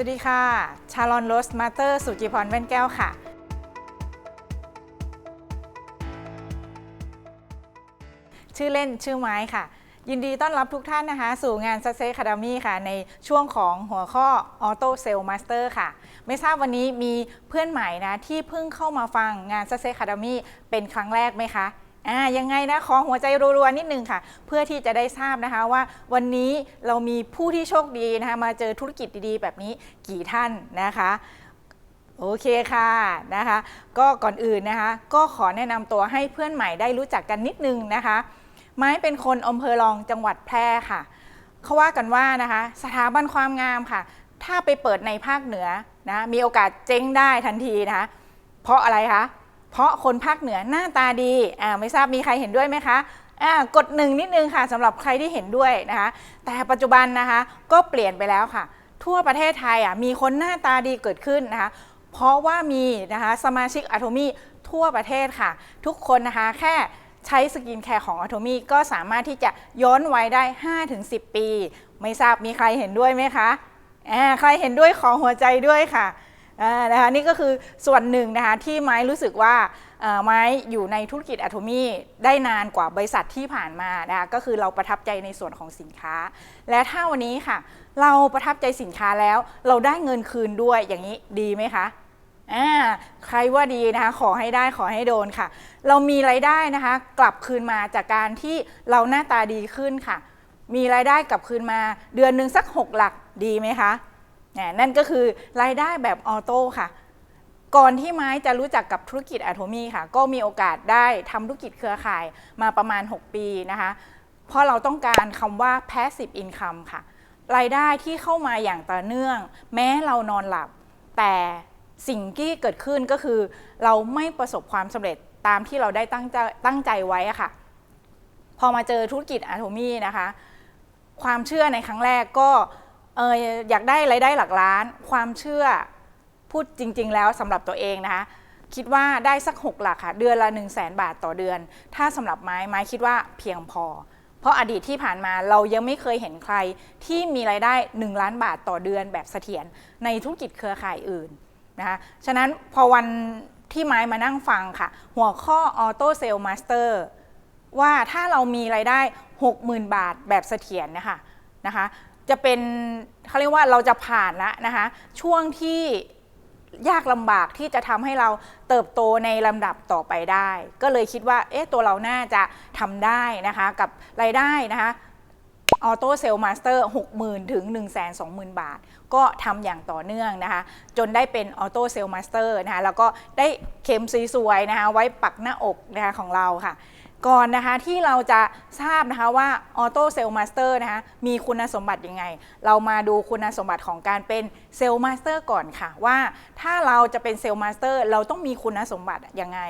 สวัสดีค่ะ ชาลอนโรสมาเตอร์สุจิพรแว่นแก้วค่ะ ชื่อเล่นชื่อไม้ค่ะ ยินดีต้อนรับทุกท่านนะคะ สู่งาน Success Academy ค่ะ ในช่วงของหัวข้อ Auto Sale Master ค่ะ ไม่ทราบวันนี้มีเพื่อนใหม่นะ ที่เพิ่งเข้ามาฟังงาน Success Academy เป็นครั้งแรกไหมคะ อ่ายังไงนะขอหัวใจรัวๆนิดนึงค่ะ เพื่อที่จะได้ทราบนะคะว่าวันนี้เรามีผู้ที่โชคดีนะคะมาเจอธุรกิจดีๆ แบบนี้กี่ท่านนะคะโอเคค่ะนะคะ ก็ก่อนอื่นนะคะ ก็ขอแนะนำตัวให้เพื่อนใหม่ได้รู้จักกันนิดนึงนะคะ ไม้เป็นคนอำเภอรองจังหวัดแพร่ค่ะเขาว่ากันว่านะคะ สถาบันความงามค่ะ ถ้าไปเปิดในภาคเหนือนะมีโอกาสเจ๊งได้ทันทีนะคะเพราะอะไรคะ เพราะคนภาคเหนือหน้าตาดีอ่าไม่ทราบมีใครเห็นด้วยไหมคะอ่ากดหนึ่งนิดนึงค่ะสำหรับใครที่เห็นด้วยนะคะ แต่ปัจจุบันนะคะก็เปลี่ยนไปแล้วค่ะ ทั่วประเทศไทยอะมีคนหน้าตาดีเกิดขึ้นนะคะ เพราะว่ามีนะคะสมาชิกอะโทมี่ทั่วประเทศค่ะ ทุกคนนะคะแค่ใช้สกินแคร์ของอะโทมี่ก็สามารถที่จะย้อนวัยได้ 5-10 ปี ไม่ทราบมีใครเห็นด้วยไหมคะอ่าใครเห็นด้วยขอหัวใจด้วยค่ะ นะคะนี่ก็คือส่วนหนึ่งนะคะที่ไม้รู้สึกว่าไม้อยู่ในธุรกิจอะโทมี่ได้นานกว่าบริษัทที่ผ่านมานะคะก็คือเราประทับใจในส่วนของสินค้า และถ้าวันนี้ค่ะ เราประทับใจสินค้าแล้ว เราได้เงินคืนด้วยอย่างนี้ดีไหมคะอ่าใครว่าดีนะคะขอให้ได้ขอให้โดนค่ะ เรามีรายได้นะคะ กลับคืนมาจากการที่เราหน้าตาดีขึ้นค่ะ มีรายได้กลับคืนมา เดือนหนึ่งสัก 6 หลักดีไหมคะ นั่นก็คือรายได้แบบออโต้ค่ะ ก่อนที่ไม้จะรู้จักกับธุรกิจอะโทมี่ค่ะ ก็มีโอกาสได้ทำธุรกิจเครือข่ายมาประมาณ 6 ปีนะคะ เพราะเราต้องการคำว่า passive income ค่ะ รายได้ที่เข้ามาอย่างต่อเนื่อง แม้เรานอนหลับ แต่สิ่งที่เกิดขึ้นก็คือ เราไม่ประสบความสำเร็จตามที่เราได้ตั้งใจตั้งใจไว้ค่ะ พอมาเจอธุรกิจอะโทมี่นะคะ ความเชื่อในครั้งแรกก็ เอออยากได้รายได้หลักล้าน ความเชื่อพูดจริง ๆ แล้วสำหรับตัวเองนะคะคิดว่าได้สัก 6 หลักค่ะ เดือนละ 1 0 0 0 0แบาทต่อเดือน ถ้าสำหรับไม้ไม้คิดว่าเพียงพอ เพราะอดีตที่ผ่านมาเรายังไม่เคยเห็นใครที่มีรายได้ 1 ล้านบาทต่อเดือนแบบเสถียรในธุรกิจเครือข่ายอื่นนะคะฉะนั้นพอวันที่ไม้มานั่งฟังค่ะ หัวข้อ Auto Sale Master ว่าถ้าเรามีรายได้ 60,000 บาทแบบเสถียรนะคะนะคะ จะเป็นเขาเรียกว่าเราจะผ่านล้วนะคะ ช่วงที่ยากลำบากที่จะทำให้เราเติบโตในลำดับต่อไปได้ ก็เลยคิดว่า เอ๊ะตัวเราน่าจะทำได้นะคะ กับรายได้นะคะออโต้เซลล์มาสเตอร์60,000 ถึง 120,000 บาท ก็ทำอย่างต่อเนื่องนะคะ จนได้เป็นออโต้เซลล์มาสเตอร์นะคะ แล้วก็ได้เข็มสวยๆนะคะ ไว้ปักหน้าอกนะคะของเราค่ะ ก่อนนะคะที่เราจะทราบนะคะว่าออโต้เซลล์มาสเตอร์นะคะมีคุณสมบัติยังไง เรามาดูคุณสมบัติของการเป็นเซลล์มาสเตอร์ก่อนค่ะว่าถ้าเราจะเป็นเซลล์มาสเตอร์เราต้องมีคุณสมบัติยังไง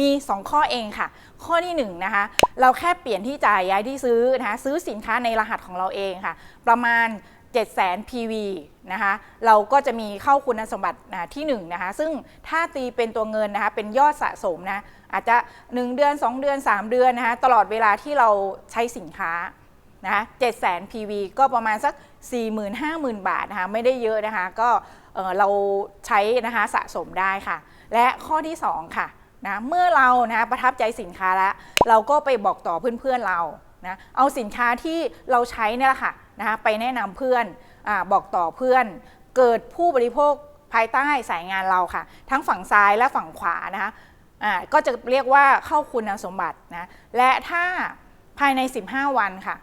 มี 2 ข้อเองค่ะ ข้อที่1นงนะคะเราแค่เปลี่ยนที่จ่ายย้ายที่ซื้อนะคะซื้อสินค้าในรหัสของเราเองค่ะ ประมาณ 700,000 PV นะคะเราก็จะมีเข้าคุณสมบัตินะที่1นะคะซึ่งถ้าตีเป็นตัวเงินนะคะเป็นยอดสะสมนะอาจจะ 1 เดือน 2 เดือน 3 เดือนนะคะตลอดเวลาที่เราใช้สินค้านะคะ700,000 PV ก็ประมาณสัก 40,000 50,000 บาทนะคะไม่ได้เยอะนะคะก็เเราใช้นะคะสะสมได้ค่ะ และข้อที่ 2 ค่ะนะเมื่อเรานะประทับใจสินค้าแล้ว เราก็ไปบอกต่อเพื่อนๆเรานะเอาสินค้าที่เราใช้เนี่ยแหละค่ะ นะคะไปแนะนำเพื่อนอบอกต่อเพื่อน เกิดผู้บริโภคภายใต้สายงานเราค่ะ ทั้งฝั่งซ้ายและฝั่งขวานะคะก็จะเรียกว่าเข้าคุณสมบัตินะและถ้าภายใน 15 วันค่ะ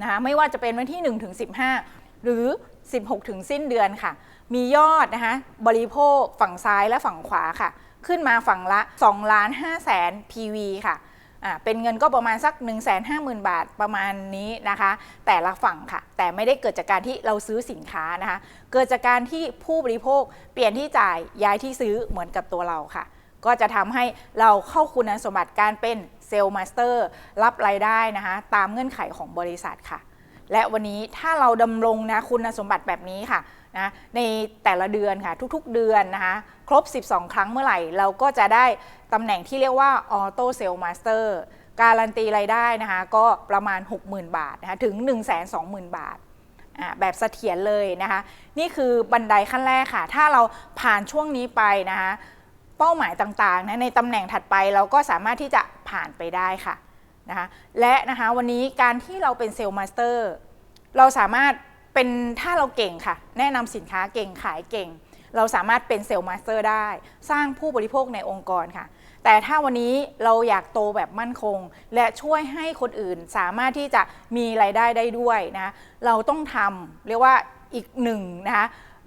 นะคะไม่ว่าจะเป็นวันที่ 1 ถึง 15 หรือ 16 ถึงสิ้นเดือนค่ะ มียอดนะคะบริโภคฝั่งซ้ายและฝั่งขวาค่ะ ขึ้นมาฝั่งละ2ล้าน5แสน PV ค่ะ เป็นเงินก็ประมาณสัก 1 5 0 0 0 0 บาทประมาณนี้นะคะ แต่ละฝั่งค่ะ แต่ไม่ได้เกิดจากการที่เราซื้อสินค้านะคะ เกิดจากการที่ผู้บริโภคเปลี่ยนที่จ่ายย้ายที่ซื้อเหมือนกับตัวเราค่ะ ก็จะทำให้เราเข้าคุณสมบัติการเป็นเซลล์มาสเตอร์รับรายได้นะคะ ตามเงื่อนไขของบริษัทค่ะ และวันนี้ถ้าเราดำรงนะคุณสมบัติแบบนี้ค่ะนะในแต่ละเดือนค่ะทุกๆเดือนนะคะ ครบ 12 ครั้งเมื่อไหร่ เราก็จะได้ตำแหน่งที่เรียกว่าออโต้เซลล์มาสเตอร์การันตีรายได้นะคะก็ประมาณ 60,000 บาทนะคะถึง 120,000 บาทแบบเสถียรเลยนะคะนี่คือบันไดขั้นแรกค่ะ ถ้าเราผ่านช่วงนี้ไปนะคะเป้าหมายต่างๆนะในตำแหน่งถัดไปเราก็สามารถที่จะผ่านไปได้ค่ะนะคะและนะคะวันนี้การที่เราเป็นเซลล์มาสเตอร์เราสามารถเป็นถ้าเราเก่งค่ะ แนะนำสินค้าเก่งขายเก่ง เราสามารถเป็นเซลล์มาสเตอร์ได้ สร้างผู้บริโภคในองค์กรค่ะ แต่ถ้าวันนี้เราอยากโตแบบมั่นคง และช่วยให้คนอื่นสามารถที่จะมีรายได้ได้ด้วยนะเราต้องทำเรียกว่าอีกหนึ่งนะคะ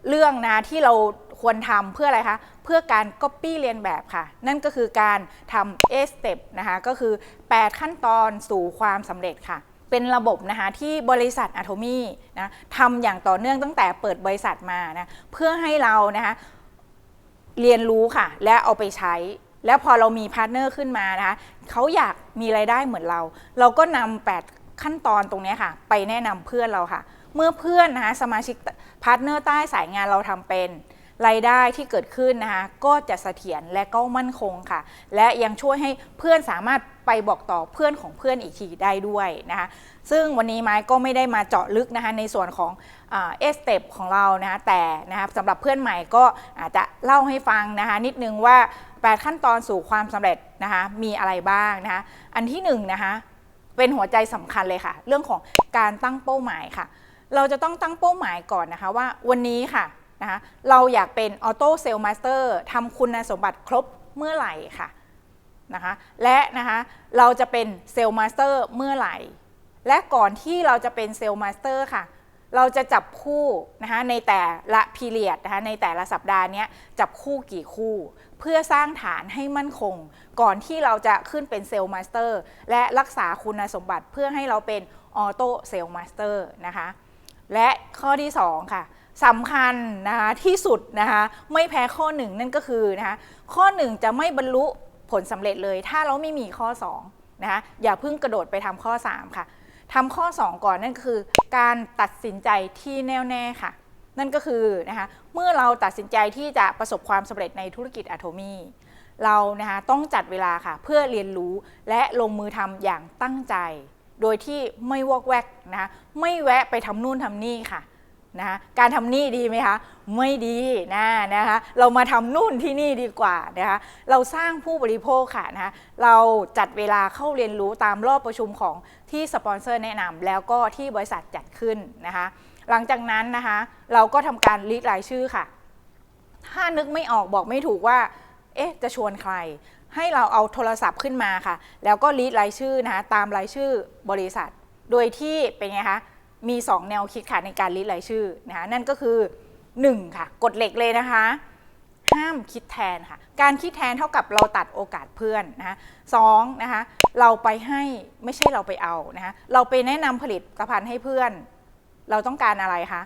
เรื่องนะที่เราควรทำเพื่ออะไรคะเพื่อการ Copy เรียนแบบค่ะ นั่นก็คือการทำ A step นะคะก็คือ 8 ขั้นตอนสู่ความสำเร็จค่ะ เป็นระบบนะคะที่บริษัทอะโทมี่นะทำอย่างต่อเนื่องตั้งแต่เปิดบริษัทมานะเพื่อให้เรานะคะเรียนรู้ค่ะ และเอาไปใช้ แล้วพอเรามีพาร์ทเนอร์ขึ้นมานะคะเขาอยากมีไรายได้เหมือนเรา เราก็นำ8ขั้นตอนตรงนี้ค่ะ ไปแนะนำเพื่อนเราค่ะ เมื่อเพื่อนนะคะสมาชิกพาร์ทเนอร์ใต้สายงานเราทำเป็น รายได้ที่เกิดขึ้นนะคะก็จะเสถียรและก็มั่นคงค่ะ และยังช่วยให้เพื่อนสามารถไปบอกต่อเพื่อนของเพื่อนอีกทีได้ด้วยนะคะซึ่งวันนี้ไม้ก็ไม่ได้มาเจาะลึกนะคะในส่วนของเอสเต็ปของเรานะคะแต่นะคะสำหรับเพื่อนใหม่ก็อาจจะเล่าให้ฟังนะคะนิดนึงว่า 8 ขั้นตอนสู่ความสำเร็จนะคะมีอะไรบ้างนะคะอันที่1นงนะคะเป็นหัวใจสำคัญเลยค่ะ เรื่องของการตั้งเป้าหมายค่ะ เราจะต้องตั้งเป้าหมายก่อนนะคะว่าวันนี้ค่ะ นะคะเราอยากเป็นออโต้เซลล์มาสเตอร์ทำคุณสมบัติครบเมื่อไหร่ค่ะนะคะและนะคะเราจะเป็นเซลล์มาสเตอร์เมื่อไหร่ และก่อนที่เราจะเป็นเซลล์มาสเตอร์ค่ะ เราจะจับคู่นะคะในแต่ละพีเรียดนะคะในแต่ละสัปดาห์นี้จับคู่กี่คู่ เพื่อสร้างฐานให้มั่นคง ก่อนที่เราจะขึ้นเป็นเซลล์มาสเตอร์และรักษาคุณสมบัติเพื่อให้เราเป็นออโต้เซลล์มาสเตอร์นะคะและข้อที่ 2 ค่ะ สำคัญนะคะที่สุดนะคะไม่แพ้ข้อ 1 นั่นก็คือนะคะข้อ 1 จะไม่บรรลุผลสำเร็จเลย ถ้าเราไม่มีข้อ2นะคะอย่าเพิ่งกระโดดไปทำข้อ 3 ค่ะทำข้อ 2 ก่อนนั่นคือ การตัดสินใจที่แน่วแน่ค่ะ นั่นก็คือนะคะเมื่อเราตัดสินใจที่จะประสบความสำเร็จในธุรกิจอะโทมีเรานะคะต้องจัดเวลาค่ะ เพื่อเรียนรู้และลงมือทำอย่างตั้งใจ โดยที่ไม่วอกแวกนะคะไม่แวะไปทำนู่นทำนี่ค่ะ นะคะการทำนี่ดีไหมคะ ไม่ดีนะนะคะเรามาทำนู่นที่นี่ดีกว่านะคะเราสร้างผู้บริโภคค่ะนะคะเราจัดเวลาเข้าเรียนรู้ตามรอบประชุมของที่สปอนเซอร์แนะนำแล้วก็ที่บริษัทจัดขึ้นนะคะหลังจากนั้นนะคะเราก็ทำการลิสต์รายชื่อค่ะ ถ้านึกไม่ออกบอกไม่ถูกว่าเอ๊ะจะชวนใคร ให้เราเอาโทรศัพท์ขึ้นมาค่ะ แล้วก็ลิสต์รายชื่อนะคะตามรายชื่อบริษัท โดยที่เป็นไงคะ มี 2 แนวคิดค่ะในการลิสต์รายชื่อนะคะนั่นก็คือ 1 ค่ะกฎเหล็กเลยนะคะ ห้ามคิดแทนค่ะ การคิดแทนเท่ากับเราตัดโอกาสเพื่อนนะคะสองนะคะเราไปให้ไม่ใช่เราไปเอานะคะเราไปแนะนำผลิตภัณฑ์ให้เพื่อน เราต้องการอะไรคะ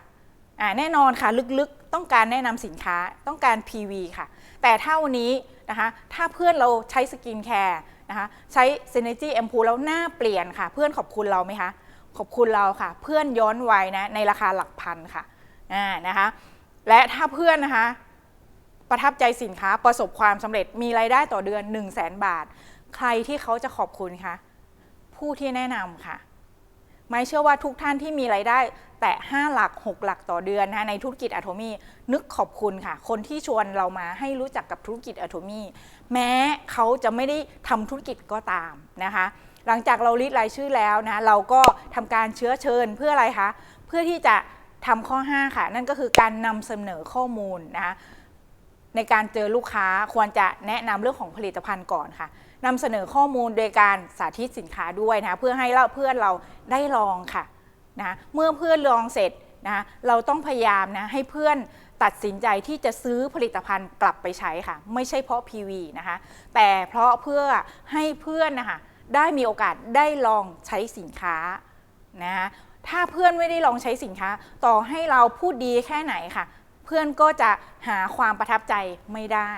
อ่าแน่นอนค่ะลึกๆต้องการแนะนำสินค้าต้องการ PV ค่ะ แต่ถ้านี้นะคะถ้าเพื่อนเราใช้สกินแคร์นะคะใช้ Synergy a m p o แล้วหน้าเปลี่ยนค่ะ เพื่อนขอบคุณเราไหมคะ ขอบคุณเราค่ะ เพื่อนย้อนวัยนะในราคาหลักพันค่ะอ่านะคะและถ้าเพื่อนนะคะประทับใจสินค้าประสบความสำเร็จมีรายได้ต่อเดือน 1 0 0 0 0แบาท ใครที่เขาจะขอบคุณคะผู้ที่แนะนำค่ะ ไม่เชื่อว่าทุกท่านที่มีรายได้แต่ 5 หลัก 6 หลักต่อเดือนนะคะในธุรกิจอะโทมี่นึกขอบคุณค่ะ คนที่ชวนเรามาให้รู้จักกับธุรกิจอะโทมี่แม้เขาจะไม่ได้ทำธุรกิจก็ตามนะคะ หลังจากเราลิสต์รายชื่อแล้วนะเราก็ทำการเชื้อเชิญเพื่ออะไรคะเพื่อที่จะทำข้อ 5 ค่ะ นั่นก็คือการนำเสนอข้อมูลนะคะในการเจอลูกค้าควรจะแนะนำเรื่องของผลิตภัณฑ์ก่อนค่ะนำเสนอข้อมูลโดยการสาธิตสินค้าด้วยนะคะเพื่อให้เราเพื่อนเราได้ลองค่ะนะเมื่อเพื่อนลองเสร็จนะเราต้องพยายามนะให้เพื่อนตัดสินใจที่จะซื้อผลิตภัณฑ์กลับไปใช้ค่ะ ไม่ใช่เพราะ PV นะคะ แต่เพราะเพื่อให้เพื่อนนะคะ ได้มีโอกาสได้ลองใช้สินค้านะคะถ้าเพื่อนไม่ได้ลองใช้สินค้า ต่อให้เราพูดดีแค่ไหนค่ะ เพื่อนก็จะหาความประทับใจไม่ได้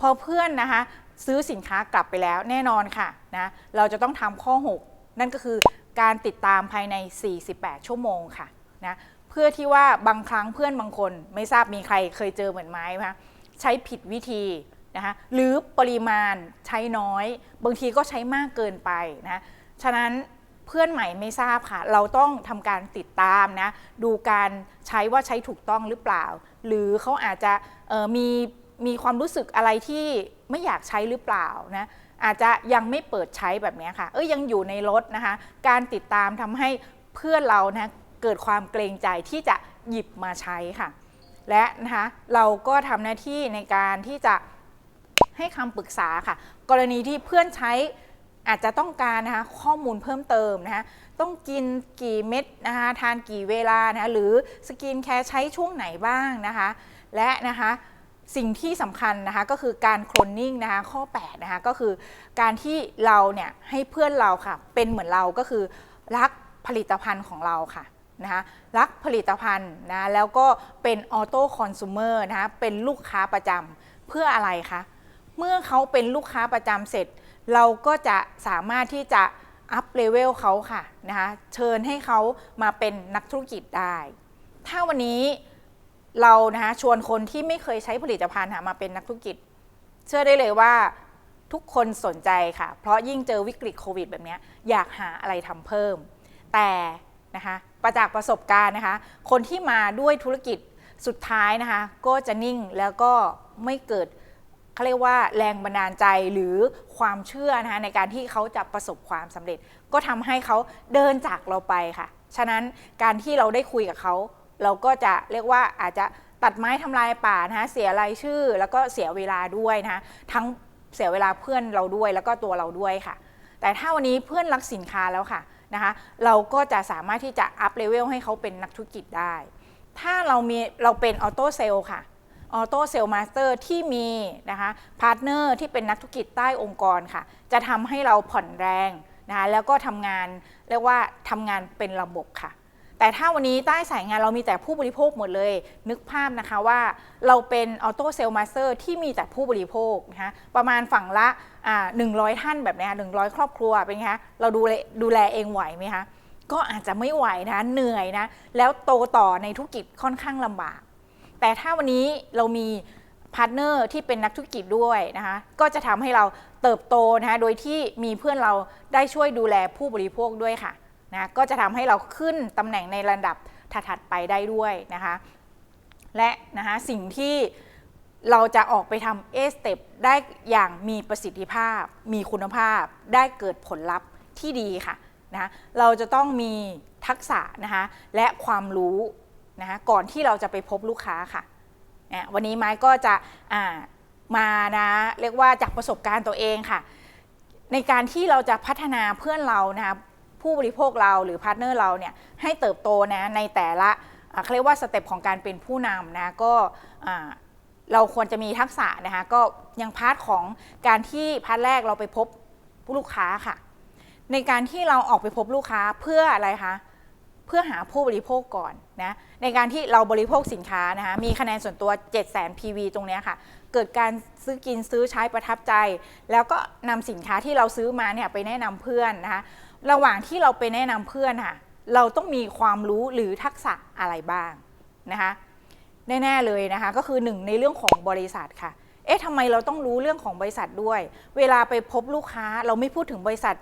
พอเพื่อนนะคะ ซื้อสินค้ากลับไปแล้วแน่นอนค่ะนะเราจะต้องทำข้อ 6 นั่นก็คือการติดตามภายใน 48 ชั่วโมงค่ะนะเพื่อที่ว่าบางครั้งเพื่อนบางคน ไม่ทราบมีใครเคยเจอเหมือนไหมคะใช้ผิดวิธี นะคะหรือปริมาณใช้น้อย บางทีก็ใช้มากเกินไปนะฉะนั้นเพื่อนใหม่ไม่ทราบค่ะ เราต้องทำการติดตามนะ ดูการใช้ว่าใช้ถูกต้องหรือเปล่า หรือเขาอาจจะมีมีความรู้สึกอะไรที่ไม่อยากใช้หรือเปล่านะอาจจะยังไม่เปิดใช้แบบนี้ค่ะเอ้ยยังอยู่ในรถนะคะ การติดตามทำให้เพื่อนเรานะเกิดความเกรงใจที่จะหยิบมาใช้ค่ะ และนะคะเราก็ทำหน้าที่ในการที่จะ ให้คำปรึกษาค่ะ กรณีที่เพื่อนใช้อาจจะต้องการนะคะข้อมูลเพิ่มเติมนะคะต้องกินกี่เม็ดนะคะทานกี่เวลานะคะหรือสกินแคร์ใช้ช่วงไหนบ้างนะคะและนะคะสิ่งที่สำคัญนะคะก็คือการโคลนนิ่งนะคะข้อ8นะคะก็คือการที่เราเนี่ยให้เพื่อนเราค่ะเป็นเหมือนเราก็คือรักผลิตภัณฑ์ของเราค่ะนะคะรักผลิตภัณฑ์นะแล้วก็เป็นออโต้คอน sumer นะคะเป็นลูกค้าประจำเพื่ออะไรคะ เมื่อเขาเป็นลูกค้าประจำเสร็จ เราก็จะสามารถที่จะอัพเลเวลเขาค่ะนะคะเชิญให้เขามาเป็นนักธุรกิจได้ ถ้าวันนี้เรานะคะชวนคนที่ไม่เคยใช้ผลิตภัณฑ์มาเป็นนักธุรกิจ เชื่อได้เลยว่าทุกคนสนใจค่ะ เพราะยิ่งเจอวิกฤตโควิดแบบนี้อยากหาอะไรทำเพิ่ม แต่นะคะประจากประสบการณ์นะคะ คนที่มาด้วยธุรกิจสุดท้ายนะคะ ก็จะนิ่งแล้วก็ไม่เกิด เขาเรียกว่าแรงบันดาลใจหรือความเชื่อนะคะในการที่เขาจะประสบความสำเร็จ ก็ทำให้เขาเดินจากเราไปค่ะ ฉะนั้นการที่เราได้คุยกับเขา เราก็จะเรียกว่าอาจจะตัดไม้ทำลายป่านะคะเสียรายชื่อ แล้วก็เสียเวลาด้วยนะคะทั้งเสียเวลาเพื่อนเราด้วยแล้วก็ตัวเราด้วยค่ะ แต่ถ้าวันนี้เพื่อนรักสินค้าแล้วค่ะนะคะเราก็จะสามารถที่จะอัพเลเวลให้เขาเป็นนักธุรกิจได้ ถ้าเรามีเราเป็นออโต้เซลล์ค่ะ ออโต้เซลล์มาสเตอร์ที่มีนะคะพาร์ทเนอร์ที่เป็นนักธุรกิจใต้องค์กรค่ะ จะทำให้เราผ่อนแรงนะคะแล้วก็ทำงานเรียกว่าทำงานเป็นระบบค่ะ แต่ถ้าวันนี้ใต้สายงานเรามีแต่ผู้บริโภคหมดเลย นึกภาพนะคะว่าเราเป็นออโต้เซลล์มาสเตอร์ที่มีแต่ผู้บริโภคนะคะประมาณฝั่งละหนึ่งร้อยท่านแบบนี้หนึ่งร้อยครอบครัวเป็นไงคะเราดูแลดูแลเองไหวไหมคะก็อาจจะไม่ไหวนะเหนื่อยนะแล้วโตต่อในธุรกิจค่อนข้างลำบาก แต่ถ้าวันนี้เรามีพาร์ทเนอร์ที่เป็นนักธุรกิจด้วยนะคะก็จะทำให้เราเติบโตนะคะโดยที่มีเพื่อนเราได้ช่วยดูแลผู้บริโภคด้วยค่ะนะก็จะทำให้เราขึ้นตำแหน่งในระดับถัดๆไปได้ด้วยนะคะและนะคะสิ่งที่เราจะออกไปทำ A step ได้อย่างมีประสิทธิภาพ มีคุณภาพ ได้เกิดผลลัพธ์ที่ดีค่ะนะะเราจะต้องมีทักษะนะคะและความรู้ นะคะก่อนที่เราจะไปพบลูกค้าค่ะนะวันนี้ไม้ก็จะมานะเรียกว่าจากประสบการณ์ตัวเองค่ะ ในการที่เราจะพัฒนาเพื่อนเรานะคะผู้บริโภคเราหรือพาร์ทเนอร์เราเนี่ยให้เติบโตนะในแต่ละเขาเรียกว่าสเต็ปของการเป็นผู้นำนะก็เราควรจะมีทักษะนะคะก็ยังพาร์ทของการที่พาร์ทแรกเราไปพบลูกค้าค่ะ ในการที่เราออกไปพบลูกค้าเพื่ออะไรคะ เพื่อหาผู้บริโภคก่อนนะในการที่เราบริโภคสินค้านะคะมีคะแนนส่วนตัว 7 0 0 0 0 PV ตรงนี้ค่ะ เกิดการซื้อกินซื้อใช้ประทับใจ แล้วก็นำสินค้าที่เราซื้อมาเนี่ยไปแนะนำเพื่อนนะคะระหว่างที่เราไปแนะนำเพื่อนค่ะเราต้องมีความรู้หรือทักษะอะไรบ้างนะคะแน่ๆเลยนะคะก็คือหนึ่งในเรื่องของบริษัทค่ะ เอ๊ะทำไมเราต้องรู้เรื่องของบริษัทด้วย เวลาไปพบลูกค้าเราไม่พูดถึงบริษัท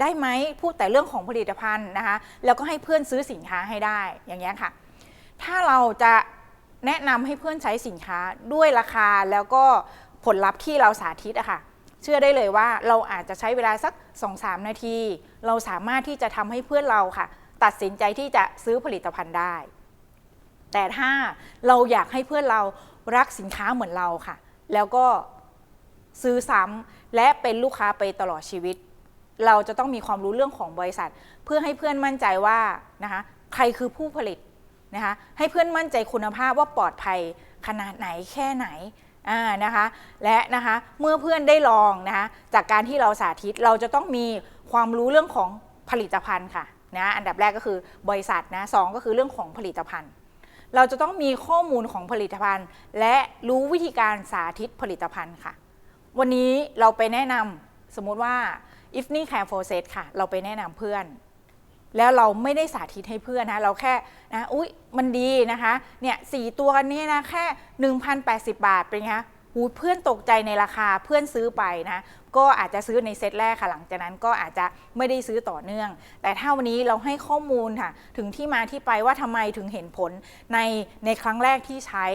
ได้ไหมพูดแต่เรื่องของผลิตภัณฑ์นะคะแล้วก็ให้เพื่อนซื้อสินค้าให้ได้อย่างเงี้ยค่ะ ถ้าเราจะแนะนำให้เพื่อนใช้สินค้าด้วยราคาแล้วก็ผลลัพธ์ที่เราสาธิตอะค่ะเชื่อได้เลยว่าเราอาจจะใช้เวลาสัก 2-3 นาที เราสามารถที่จะทำให้เพื่อนเราค่ะ ตัดสินใจที่จะซื้อผลิตภัณฑ์ได้ แต่ถ้าเราอยากให้เพื่อนเรารักสินค้าเหมือนเราค่ะ แล้วก็ซื้อซ้ำและเป็นลูกค้าไปตลอดชีวิต เราจะต้องมีความรู้เรื่องของบริษัท เพื่อให้เพื่อนมั่นใจว่านะคะใครคือผู้ผลิตนะคะให้เพื่อนมั่นใจคุณภาพว่าปลอดภัยขนาดไหนแค่ไหนอ่านะคะและนะคะเมื่อเพื่อนได้ลองนะคะจากการที่เราสาธิตเราจะต้องมีความรู้เรื่องของผลิตภัณฑ์ค่ะนะอันดับแรกก็คือบริษัทนะสองก็คือเรื่องของผลิตภัณฑ์ เราจะต้องมีข้อมูลของผลิตภัณฑ์ และรู้วิธีการสาธิตผลิตภัณฑ์ค่ะ วันนี้เราไปแนะนำสมมุติว่า if n i care for set ค่ะ เราไปแนะนำเพื่อน แล้วเราไม่ได้สาธิตให้เพื่อนนะเราแค่นะอุ๊ยมันดีนะคะเนี่ยสตัวนี้นะแค่ 1,080 บาทเป็นไงคะหูเพื่อนตกใจในราคาเพื่อนซื้อไปนะ ก็อาจจะซื้อในเซตแรกค่ะหลังจากนั้นก็อาจจะไม่ได้ซื้อต่อเนื่อง แต่ถ้าวันนี้เราให้ข้อมูลค่ะ ถึงที่มาที่ไปว่าทำไมถึงเห็นผลในในครั้งแรกที่ใช้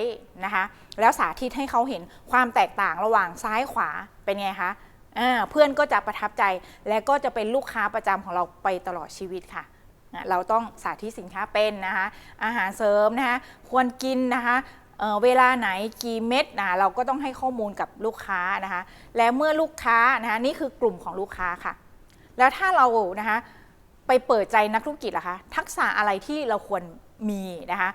นะคะ แล้วสาธิตให้เขาเห็นความแตกต่างระหว่างซ้ายขวาเป็นไงคะ อ่าเพื่อนก็จะประทับใจและก็จะเป็นลูกค้าประจำของเราไปตลอดชีวิตค่ะเราต้องสาธิตสินค้าเป็นนะคะอาหารเสริมนะคะควรกินนะคะเเวลาไหนกี่เม็ดนะเราก็ต้องให้ข้อมูลกับลูกค้านะคะและเมื่อลูกค้านะคะนี่คือกลุ่มของลูกค้าค่ะ แล้วถ้าเรานะคะไปเปิดใจนักธุรกิจล่ะคะทักษะอะไรที่เราควรมีนะคะ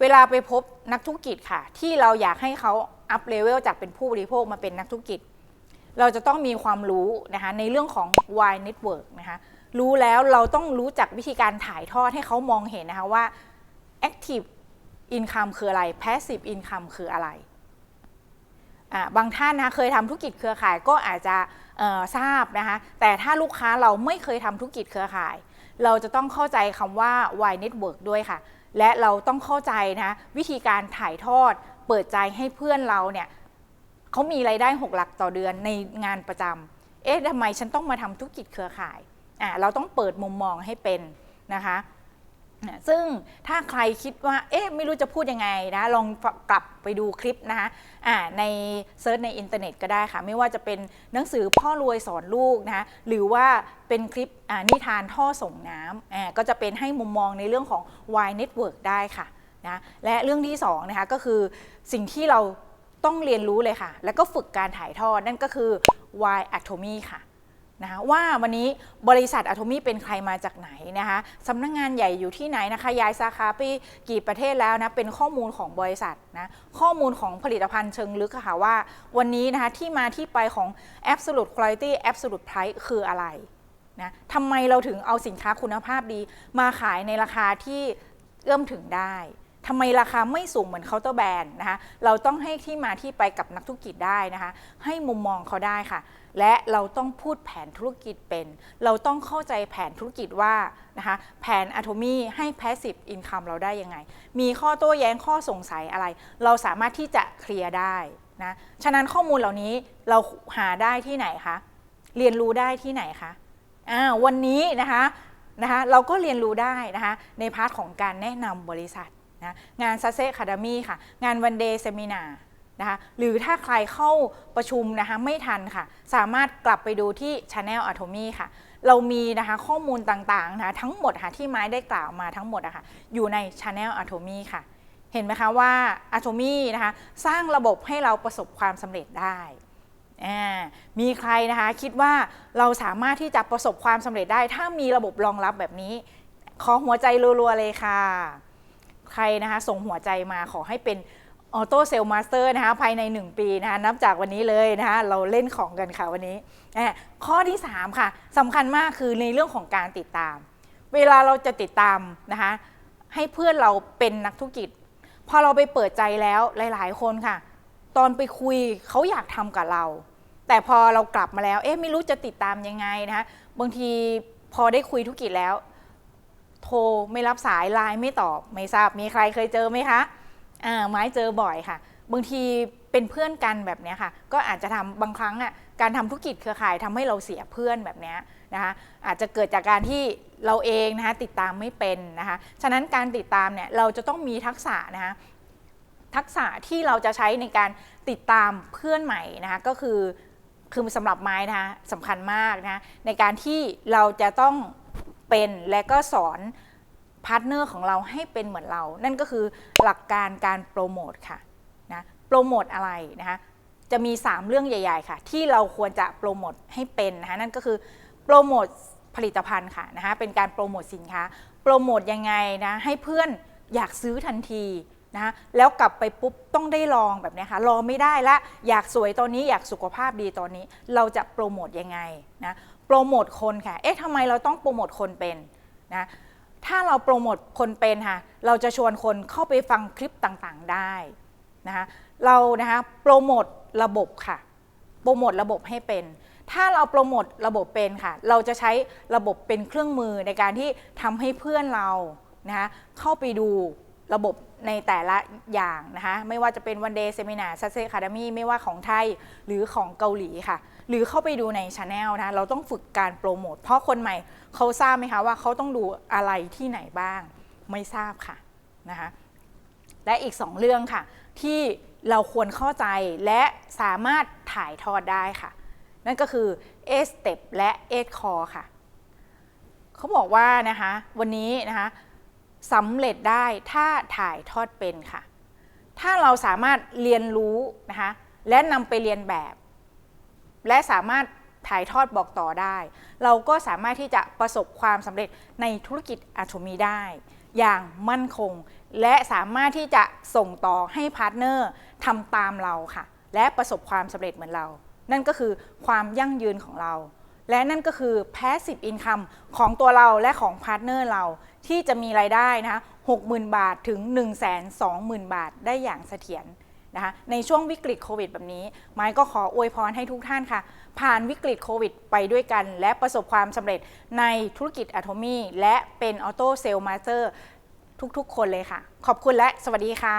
เวลาไปพบนักธุรกิจค่ะ ที่เราอยากให้เขาอัพเลเวลจากเป็นผู้บริโภคมาเป็นนักธุรกิจ เราจะต้องมีความรู้นะคะในเรื่องของ Y Network นะคะรู้แล้วเราต้องรู้จักวิธีการถ่ายทอดให้เขามองเห็นนะคะว่า Active Income คืออะไร Passive Income คืออะไรบางท่านนะเคยทำธุรกิจเครือข่ายก็อาจจะทราบนะคะแต่ถ้าลูกค้าเราไม่เคยทำธุรกิจเครือข่าย เราจะต้องเข้าใจคำว่า Y Network ด้วยค่ะ และเราต้องเข้าใจนะวิธีการถ่ายทอดเปิดใจให้เพื่อนเราเนี่ย เขามีรายได้ 6 หลักต่อเดือนในงานประจำเอ๊ะทำไมฉันต้องมาทำธุรกิจเครือข่ายอะเราต้องเปิดมุมมองให้เป็นนะคะซึ่งถ้าใครคิดว่า เอ๊ะ ไม่รู้จะพูดยังไงนะ ลองกลับไปดูคลิปนะคะอ่าในเซิร์ชในอินเทอร์เน็ตก็ได้ค่ะ ไม่ว่าจะเป็นหนังสือพ่อรวยสอนลูกนะคะ หรือว่าเป็นคลิปอ่านิทานท่อส่งน้ำอ่าก็จะเป็นให้มุมมองในเรื่องของ Y Network ได้ค่ะนะ และเรื่องที่สองนะคะก็คือสิ่งที่เรา ต้องเรียนรู้เลยค่ะ แล้วก็ฝึกการถ่ายทอดนั่นก็คือ Y Atomy ค่ะนะคะว่าวันนี้บริษัท Atomy เป็นใครมาจากไหนนะคะสำนักงงานใหญ่อยู่ที่ไหนนะคะย้ายสาขาไปกี่ประเทศแล้วนะเป็นข้อมูลของบริษัทนะข้อมูลของผลิตภัณฑ์เชิงลึกค่ะว่า วันนี้นะคะที่มาที่ไปของ Absolute Quality Absolute Price คืออะไรนะทำไมเราถึงเอาสินค้าคุณภาพดี มาขายในราคาที่เอื้อมถึงได้ ทำไมราคาไม่สูงเหมือนเคาน์เตอร์แบรนด์นะคะเราต้องให้ที่มาที่ไปกับนักธุรกิจได้นะคะ ให้มุมมองเขาได้ค่ะ และเราต้องพูดแผนธุรกิจเป็น เราต้องเข้าใจแผนธุรกิจว่านะคะแผนอะโทมีให้ passive income เราได้ยังไง มีข้อโต้แย้งข้อสงสัยอะไร เราสามารถที่จะเคลียร์ได้นะฉะนั้นข้อมูลเหล่านี้เราหาได้ที่ไหนคะเรียนรู้ได้ที่ไหนคะอ่าวันนี้นะคะนะคะเราก็เรียนรู้ได้นะคะในพาร์ทของการแนะนำบริษัท นะงานซัเซคาดมี่ค่ะ งานวันเดย์เซมินานะคะหรือถ้าใครเข้าประชุมนะคะไม่ทันค่ะ สามารถกลับไปดูที่ Channel Atomy ค่ะ เรามีนะคะข้อมูลต่างๆนะคะทั้งหมดค่ะที่ไม้ได้กล่าวมาทั้งหมดอะค่ะอยู่ใน Channel Atomy ค่ะ เห็นไหมคะว่า Atomy นะคะสร้างระบบให้เราประสบความสำเร็จได้อ่ามีใครนะคะคิดว่าเราสามารถที่จะประสบความสำเร็จได้ ถ้ามีระบบรองรับแบบนี้ ขอหัวใจรัวๆเลยค่ะ ใครนะคะส่งหัวใจมาขอให้เป็นออโต้เซลมาสเตอร์นะคะภายใน 1 ปีนะคะนับจากวันนี้เลยนะคะเราเล่นของกันค่ะวันนี้อะข้อที่ 3 ค่ะสำคัญมากคือในเรื่องของการติดตาม เวลาเราจะติดตามนะคะให้เพื่อนเราเป็นนักธุรกิจ พอเราไปเปิดใจแล้วหลาย ๆ คนค่ะ ตอนไปคุยเขาอยากทำกับเรา แต่พอเรากลับมาแล้วเอ๊ะไม่รู้จะติดตามยังไงนะคะบางทีพอได้คุยธุรกิจแล้ว โทรไม่รับสายไลน์ไม่ตอบไม่ทราบมีใครเคยเจอไหมคะอ่าไม้เจอบ่อยค่ะ บางทีเป็นเพื่อนกันแบบนี้ค่ะ ก็อาจจะทำบางครั้งอะการทำธุรกิจเครือข่ายทำให้เราเสียเพื่อนแบบนี้นะคะอาจจะเกิดจากการที่เราเองนะคะติดตามไม่เป็นนะคะฉะนั้นการติดตามเนี่ยเราจะต้องมีทักษะนะคะทักษะที่เราจะใช้ในการติดตามเพื่อนใหม่นะคะก็คือคือสำหรับไม้นะคะสำคัญมากนะะในการที่เราจะต้อง เป็นและก็สอนพาร์ทเนอร์ของเราให้เป็นเหมือนเรา นั่นก็คือหลักการการโปรโมทค่ะนะโปรโมทอะไรนะคะจะมี 3 เรื่องใหญ่ ๆ ค่ะ ที่เราควรจะโปรโมทให้เป็นนะคะนั่นก็คือโปรโมทผลิตภัณฑ์ค่ะนะคะเป็นการโปรโมทสินค้า โปรโมทยังไงนะให้เพื่อนอยากซื้อทันทีนะคะแล้วกลับไปปุ๊บต้องได้ลองแบบนี้ค่ะรอไม่ได้ละอยากสวยตอนนี้อยากสุขภาพดีตอนนี้ เราจะโปรโมทยังไงนะ โปรโมทคนค่ะ เอ๊ะทำไมเราต้องโปรโมทคนเป็นนะ ถ้าเราโปรโมทคนเป็นค่ะ เราจะชวนคนเข้าไปฟังคลิปต่างๆได้นะคะเรานะคะโปรโมทระบบค่ะ โปรโมทระบบให้เป็น ถ้าเราโปรโมทระบบเป็นค่ะ เราจะใช้ระบบเป็นเครื่องมือในการที่ทำให้เพื่อนเรานะคะเข้าไปดูระบบ ในแต่ละอย่างนะคะไม่ว่าจะเป็น One Day Seminar Success Academy ไม่ว่าของไทยหรือของเกาหลีค่ะ หรือเข้าไปดูในช anel นะเราต้องฝึกการโปรโมท เพราะคนใหม่เขาทราบไหมคะว่าเขาต้องดูอะไรที่ไหนบ้าง ไม่ทราบค่ะนะคะและอีก 2 เรื่องค่ะ ที่เราควรเข้าใจและสามารถถ่ายทอดได้ค่ะ นั่นก็คือ A step และ A core ค่ะ เขาบอกว่านะคะวันนี้นะคะ สำเร็จได้ถ้าถ่ายทอดเป็นค่ะ ถ้าเราสามารถเรียนรู้นะคะและนำไปเรียนแบบ และสามารถถ่ายทอดบอกต่อได้ เราก็สามารถที่จะประสบความสำเร็จในธุรกิจอาชมีได้ อย่างมั่นคง และสามารถที่จะส่งต่อให้พาร์ทเนอร์ทำตามเราค่ะ และประสบความสำเร็จเหมือนเรา นั่นก็คือความยั่งยืนของเรา และนั่นก็คือ passive income ของตัวเราและของพาร์ทเนอร์เรา ที่จะมีรายได้นะคะ60,000 บาทถึง 120,000 บาทได้อย่างเสถียรนะคะในช่วงวิกฤตโควิดแบบนี้ไม้ก็ขออวยพรให้ทุกท่านค่ะ ผ่านวิกฤตโควิดไปด้วยกัน และประสบความสำเร็จในธุรกิจอะโทมี่และเป็นออโต้เซลล์มาสเตอร์ทุกๆ คนเลยค่ะ ขอบคุณและสวัสดีค่ะ